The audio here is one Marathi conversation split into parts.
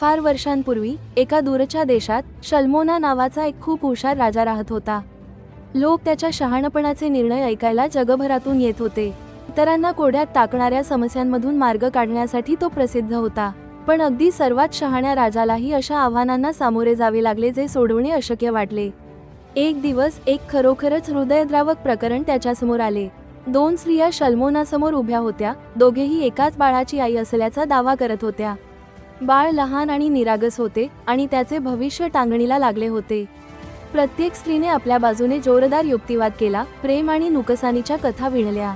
फार वर्षांपूर्वी एका दूरच्या देशात शल्मोना नावाचा एक खूप हुशार राजा राहत होता. लोक त्याच्या शहाणपणाचे निर्णय ऐकायला जगभरातून येत होते. इतरांना कोड्यात टाकणाऱ्या समस्यांमधून मार्ग काढण्यासाठी तो प्रसिद्ध होता. पण अगदी सर्वात शहाण्या राजालाही अशा आव्हानांना सामोरे जावे लागले जे सोडवणे अशक्य वाटले. एक दिवस एक खरोखरच हृदयद्रावक प्रकरण त्याच्यासमोर आले. दोन स्त्रिया शल्मोनासमोर उभ्या होत्या दोघेही एकाच बाळाची आई असल्याचा दावा करत होत्या. बाळ लहान आणि निरागस होते आणि त्याचे भविष्य टांगणीला लागले होते. प्रत्येक स्त्रीने आपल्या बाजूने जोरदार युक्तिवाद केला प्रेम आणि नुकसानीच्या कथा विणल्या.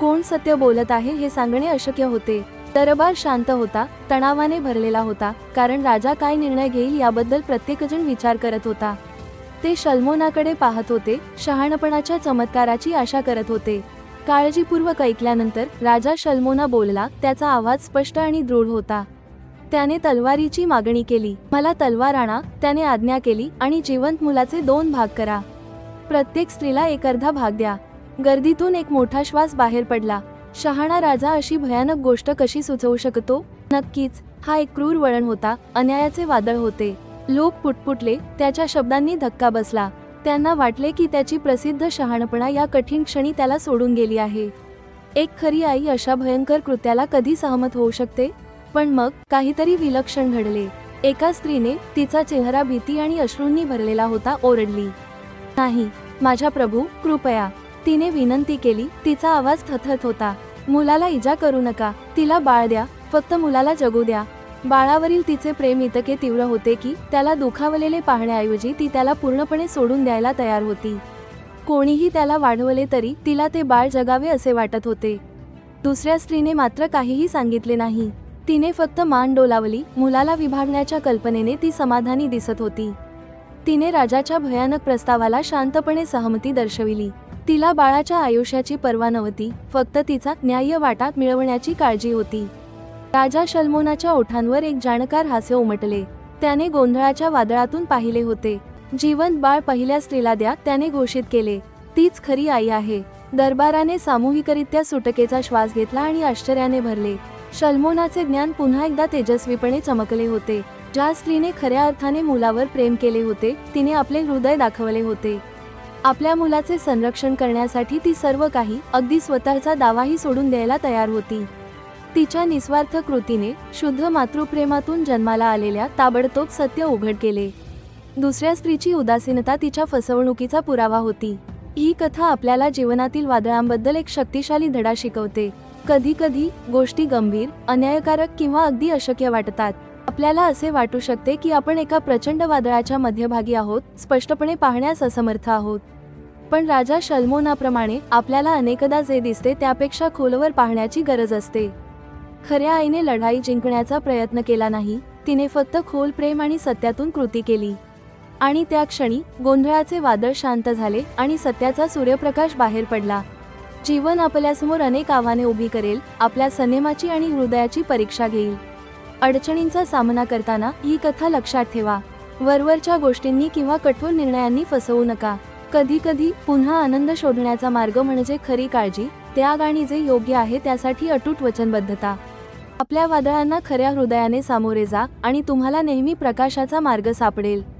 कोण सत्य बोलत आहे हे सांगणे अशक्य होते. दरबार शांत होता तणावाने भरलेला होता कारण राजा काय निर्णय घेईल याबद्दल प्रत्येकजण विचार करत होता. ते शल्मोनाकडे पाहत होते शहाणपणाच्या चमत्काराची आशा करत होते. काळजीपूर्वक ऐकल्यानंतर राजा शल्मोना बोलला त्याचा आवाज स्पष्ट आणि दृढ होता. त्याने तलवारीची मागणी केली. मला तलवार आणा त्याने आज्ञा केली आणि जिवंत मुलाचे दोन भाग करा. प्रत्येक स्त्रीला एक अर्धा भाग द्या. गर्दीतून एक मोठा श्वास बाहेर पडला. शहाणा राजा अशी भयानक गोष्ट कशी सुचवू शकतो? नक्कीच हा एक क्रूर वळण होता. अन्यायाचे वादळ होते. लोक पुटपुटले त्याच्या शब्दांनी धक्का बसला. त्यांना वाटले की त्याची प्रसिद्ध शहाणपणा या कठीण क्षणी त्याला सोडून गेली आहे. एक खरी आई अशा भयंकर कृत्याला कधी सहमत होऊ शकते? पण मग काहीतरी विलक्षण घडले. एका स्त्रीने तिचा चेहरा भीती आणि अश्रूंनी भरलेला होता ओरडली. नाही माझ्या प्रभू कृपया. तिने विनंती केली तिचा आवाज थथत होता. मुलाला इजा करू नका तिला बाळ द्या फक्त मुलाला जगू द्या. बाळावरील तिचे प्रेम इतके तीव्र होते की त्याला दुखावलेले पाहण्याऐवजी ती त्याला पूर्णपणे सोडून द्यायला तयार होती. कोणीही त्याला वाढवले तरी तिला ते बाळ जगावे असे वाटत होते. दुसऱ्या स्त्रीने मात्र काहीही सांगितले नाही. तिने फक्त मान डोलावली मुलाला विभागण्याच्या कल्पनेने ती समाधानी दिसत होती. तिने राजाच्या भयानक प्रस्तावाला शांतपणे सहमती दर्शविली. तिला बाळाच्या आयुष्याची पर्वा नव्हती फक्त तिचा न्याय्य वाटा मिळवण्याची काळजी होती. राजा शल्मोनाच्या ओठांवर एक जाणकार हास्य उमटले. त्याने गोंधळाच्या वादळातून पाहिले होते. जिवंत बाळ पहिल्या स्त्रीला द्या त्याने घोषित केले. तीच खरी आई आहे. दरबाराने सामूहिकरित्या सुटकेचा श्वास घेतला आणि आश्चर्याने भरले. शल्मोनाचे ज्ञान पुन्हा एकदा तेजस्वीपणे चमकले होते. ज्या स्त्रीने खऱ्या अर्थाने मुलावर प्रेम केले होते तिने आपले हृदय दाखवले होते. आपल्या मुलाचे संरक्षण करण्यासाठी ती सर्व काही अगदी स्वतःचा दावाही सोडून द्यायला तयार होती. तिच्या निस्वार्थ कृतीने शुद्ध मातृप्रेमातून जन्माला आलेल्या ताबडतोब सत्य उघड केले. दुसऱ्या स्त्रीची उदासीनता तिच्या फसवणुकीचा पुरावा होती. ही कथा आपल्याला जीवनातील वादळांबद्दल एक शक्तिशाली धडा शिकवते. कधी कधी गोष्टी गंभीर अन्यायकारक किंवा अगदी अशक्य वाटतात. आपल्याला असे वाटू शकते की आपण एका प्रचंड वादळाच्या मध्यभागी आहोत स्पष्टपणे पाहण्यास असमर्थ आहोत. पण राजा शल्मोनाप्रमाणे आपल्याला अनेकदा जे दिसते त्यापेक्षा खोलवर पाहण्याची गरज असते. खऱ्या आईने लढाई जिंकण्याचा प्रयत्न केला नाही तिने फक्त खोल प्रेम आणि सत्यातून कृती केली. आणि त्या क्षणी गोंधळाचे वादळ शांत झाले आणि सत्याचा सूर्यप्रकाश बाहेर पडला. जीवन आपल्यासमोर अनेक आव्हाने उभी करेल आपल्या सिनेमाची आणि हृदयाची परीक्षा घेईल. अडचणींचा सामना करताना ही कथा लक्षात ठेवा. वरवरच्या गोष्टींनी किंवा कठोर निर्णयांनी फसवू नका. कधी कधी पुन्हा आनंद शोधण्याचा मार्ग म्हणजे खरी काळजी त्याग आणि जे योग्य आहे त्यासाठी अटूट वचनबद्धता. आपल्या वादळांना खऱ्या हृदयाने सामोरे जा आणि तुम्हाला नेहमी प्रकाशाचा मार्ग सापडेल.